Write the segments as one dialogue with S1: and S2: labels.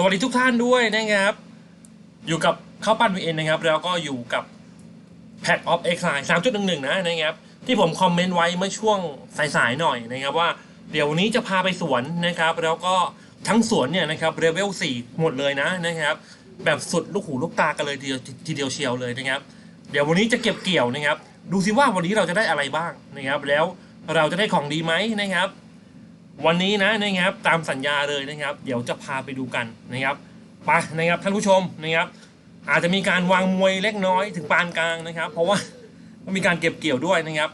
S1: สวัสดีทุกท่านด้วยนะครับ อยู่กับข้าวปั้น VN นะครับ แล้วก็อยู่กับ Pack of Exile 3.11นะนะครับ ที่ผมคอมเมนต์ไว้เมื่อช่วงสายๆหน่อยนะครับว่าเดี๋ยววันนี้จะพาไปสวนนะครับ แล้วก็ทั้งสวนเนี่ยนะครับเลเวล4หมดเลยนะนะครับ แบบสุดลูกหูลูกตากันเลยทีเดียวทีเดียวเชียวเลยนะครับ เดี๋ยววันนี้จะเก็บเกี่ยวนะครับ ดูสิว่าวันนี้เราจะได้อะไรบ้างนะครับ แล้วเราจะได้ของดีไหมนะครับ วันนี้นะนะครับตามสัญญาเลยนะครับ เดี๋ยวจะพาไปดูกันนะครับไปนะครับท่านผู้ชมนะครับ อาจจะมีการวางมวยเล็กน้อยถึงปานกลางนะครับ เพราะว่าต้องมีการเก็บเกี่ยวด้วยนะครับ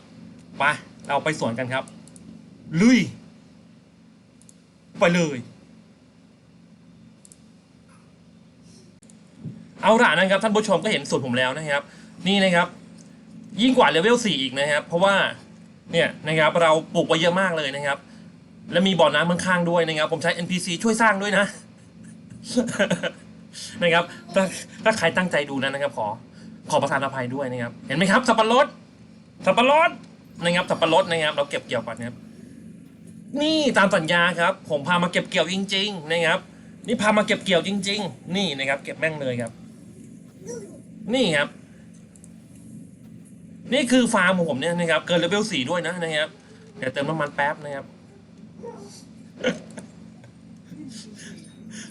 S1: ไปเราไปสวนกันครับ ลุย ไปเลยเอาละนะครับท่านผู้ชมก็เห็นสูตรผมแล้วนะครับ นี่นะครับ ยิ่งกว่าเลเวล4อีกนะครับ เพราะว่าเนี่ยนะครับเราปลูกไว้เยอะมากเลยนะครับ และมีบ่อน้ำข้างๆด้วยนะครับ ผมใช้ NPC ช่วยสร้างด้วยนะ นะครับถ้าถ้าใครตั้งใจดูนะนะครับ ขอขอประทานอภัยด้วยนะครับ เห็นไหมครับ สับปะรด สับปะรดนะครับสับปะรดนะครับ เราเก็บเกี่ยวก่อนนะครับ นี่ตามสัญญาครับ ผมพามาเก็บเกี่ยวจริง ๆ นะครับ นี่พามาเก็บเกี่ยวจริง ๆ นี่นะครับ เก็บแม่งเลยครับ นี่ครับ นี่คือฟาร์มของผมเนี่ยนะครับ เกินเลเวลสี่ด้วยนะนะครับ เดี๋ยวเติมน้ำมันแป๊บนะครับ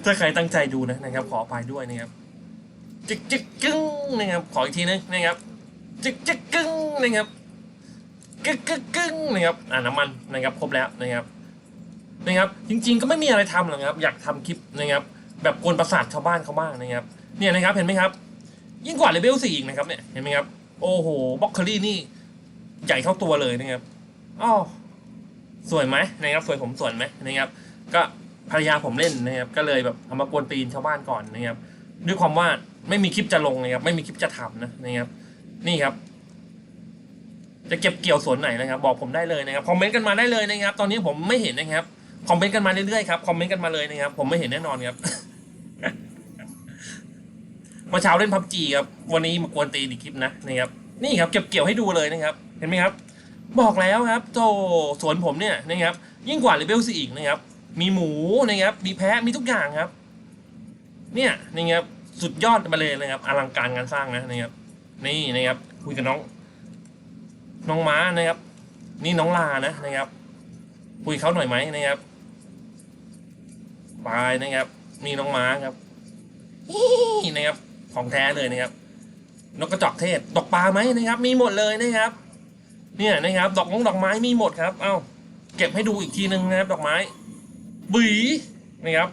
S1: ถ้าใครตั้งใจดูนะนะครับ ขออภัยด้วยนะครับจิกจิกกึ้งนะครับขออีกทีนึงนะครับจิกจิกกึ้งนะครับกึกกึกกึ้งนะครับอ่าน้ำมันนะครับครบแล้วนะครับนะครับ จริงๆก็ไม่มีอะไรทำหรอกครับ อยากทำคลิปนะครับ แบบกวนประสาทชาวบ้านเขาบ้างนะครับเนี่ยนะครับเห็นไหมครับ ยิ่งกว่าเลเวลสี่อีกนะครับเนี่ยเห็นไหมครับ โอ้โหบล็อกเคอรี่นี่ใหญ่เท่าตัวเลยนะครับอ้อ สวยไหมนะครับสวยผมสวยไหมนะครับ ก็ภรรยาผมเล่นนะครับ ก็เลยแบบเอามากวนตีนชาวบ้านก่อนนะครับ ด้วยความว่าไม่มีคลิปจะลงนะครับ ไม่มีคลิปจะทำนะนะครับ นี่ครับ จะเก็บเกี่ยวสวนไหนนะครับ บอกผมได้เลยนะครับคอมเมนต์กันมาได้เลยนะครับ ตอนนี้ผมไม่เห็นนะครับคอมเมนต์กันมาเรื่อยๆครับคอมเมนต์กันมาเลยนะครับ ผมไม่เห็นแน่นอนครับมื่อเช้าเล่นพับจีครับ วันนี้มากวนตีนอีกคลิปนะนะครับ นี่ครับเก็บเกี่ยวให้ดูเลยนะครับ เห็นไหมครับ บอกแล้วครับโจสวนผมเนี่ยนะครับยิ่งกว่าเลเวลสี่อีกนะครับ มีหมูนะครับมีแพะมีทุกอย่างครับ เนี่ยนี่ครับสุดยอดมาเลยนะครับอลังการงานสร้างนะนะครับ นี่นะครับคุยกับน้อง น้องม้านะครับ นี่น้องลานะนะครับ คุยเขาหน่อยไหมนะครับบานะครับนี่น้องม้าครับนี่นะครับของแท้เลยนะครับนกกระจอกเทศดอกปลาไหมนะครับ มีหมดเลยนะครับ เนี่ยนะครับ ดอกมงดอกไม้มีหมดครับ เอ้าเก็บให้ดูอีกทีนึงนะครับ ดอกไม้บีนะครับ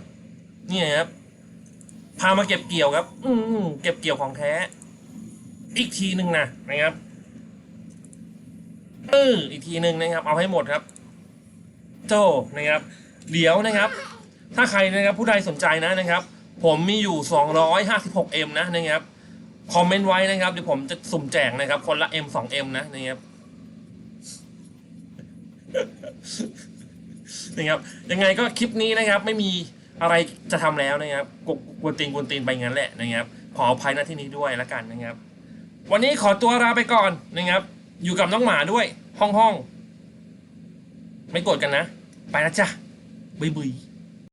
S1: เนี่ยครับ พามาเก็บเกี่ยวครับ อืมเก็บเกี่ยวของแท้ อีกทีหนึ่งนะนะครับเอออีกทีหนึ่งนะครับ เอาให้หมดครับ โจนะครับ เดี๋ยวนะครับ ถ้าใครนะครับผู้ใดสนใจนะนะครับ ผมมีอยู่ 256M นะนะครับคอมเมนต์ไว้นะครับเดี๋ยวผมจะสุ่มแจกนะครับ คนละ M 2 M นะนะครับ นะครับยังไงก็คลิปนี้นะครับ ไม่มีอะไรจะทำแล้วนะครับกกวนตีนกวนตีนไปงั้นแหละนะครับ ขออภัยหน้าที่นี้ด้วยละกันนะครับ วันนี้ขอตัวลาไปก่อนนะครับ อยู่กับน้องหมาด้วย ห้องห้องไม่โกรธกันนะ ไปนะจ๊ะบุยบุย